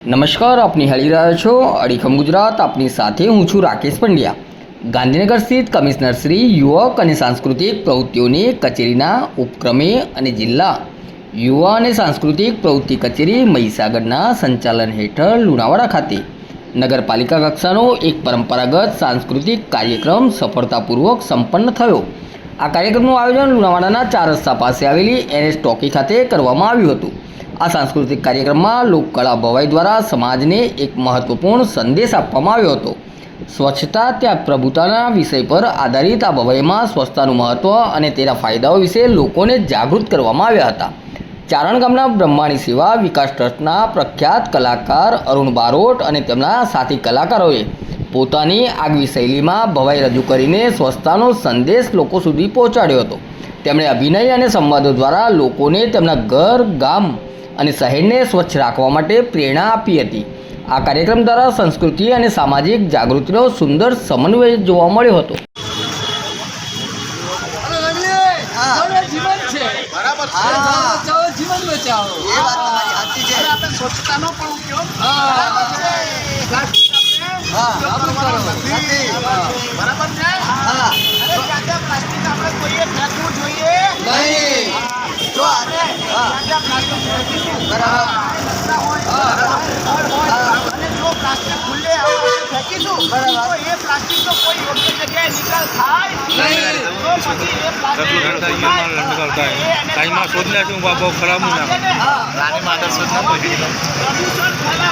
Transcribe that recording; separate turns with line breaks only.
નમસ્કાર, આપ નિહાળી રહ્યા છો અડીખમ ગુજરાત. આપની સાથે હું છું રાકેશ પંડ્યા. ગાંધીનગર સ્થિત કમિશનર શ્રી યુવક અને સાંસ્કૃતિક પ્રવૃત્તિઓની કચેરીના ઉપક્રમે અને જિલ્લા યુવા અને સાંસ્કૃતિક પ્રવૃત્તિ કચેરી મહીસાગરના સંચાલન હેઠળ લુણાવાડા ખાતે નગરપાલિકા કક્ષાનો એક પરંપરાગત સાંસ્કૃતિક કાર્યક્રમ સફળતાપૂર્વક સંપન્ન થયો. આ કાર્યક્રમનું આયોજન લુણાવાડાના ચાર રસ્તા પાસે આવેલી એનએસ ટોકી ખાતે કરવામાં આવ્યું હતું. આ સાંસ્કૃતિક કાર્યક્રમમાં લોકકળા ભવાઈ દ્વારા સમાજને એક મહત્વપૂર્ણ સંદેશ આપવામાં આવ્યો હતો. સ્વચ્છતા ત્યાં પ્રભુતાના વિષય પર આધારિત આ ભવાઈમાં સ્વચ્છતાનું મહત્વ અને તેના ફાયદાઓ વિશે લોકોને જાગૃત કરવામાં આવ્યા હતા. ચારણ ગામના બ્રહ્માણી સેવા વિકાસ ટ્રસ્ટના પ્રખ્યાત કલાકાર અરુણ બારોટ અને તેમના સાથી કલાકારોએ પોતાની આગવી શૈલીમાં ભવાઈ રજૂ કરીને સ્વચ્છતાનો સંદેશ લોકો સુધી પહોંચાડ્યો હતો. તેમણે અભિનય અને સંવાદો દ્વારા લોકોને તેમના ઘર, ગામ અને શહેરને સ્વચ્છ રાખવા માટે પ્રેરણા આપી હતી આ કાર્યક્રમ દ્વારા સંસ્કૃતિ અને સામાજિક જાગૃતિનો સુંદર સમન્વય જોવા મળ્યો હતો
જળ જીવન છે
બરાબર છે.
હા. જળ જીવન બચાવો
એ વાત તમારી સાચી છે.
અને
આપણે સ્વચ્છતાનો પણ ઉપયોગ
હા.
બરાબર છે. પ્લાસ્ટિક આપણે
હા.
ઉપયોગ કરવાનો નથી. બરાબર છે?
હા.
અને ત્યાં ત્યાં પ્લાસ્ટિક આપણે કોઈએ ફેંકવું જોઈએ
નહીં.
હા. જો આપણે ત્યાં ત્યાં પ્લાસ્ટિક ફેંકીશું.
બરાબર.
રસ્તા હોય,
હા.
બરાબર, રોડ હોય, અને જો પ્લાસ્ટિક ખુલ્લે ફેંકીશું તો એ પ્લાસ્ટિકનો કોઈ યોગ્ય જગ્યાએ નિકાલ થાય તો પછી એ પ્લાસ્ટિક શોધ
લેશું ના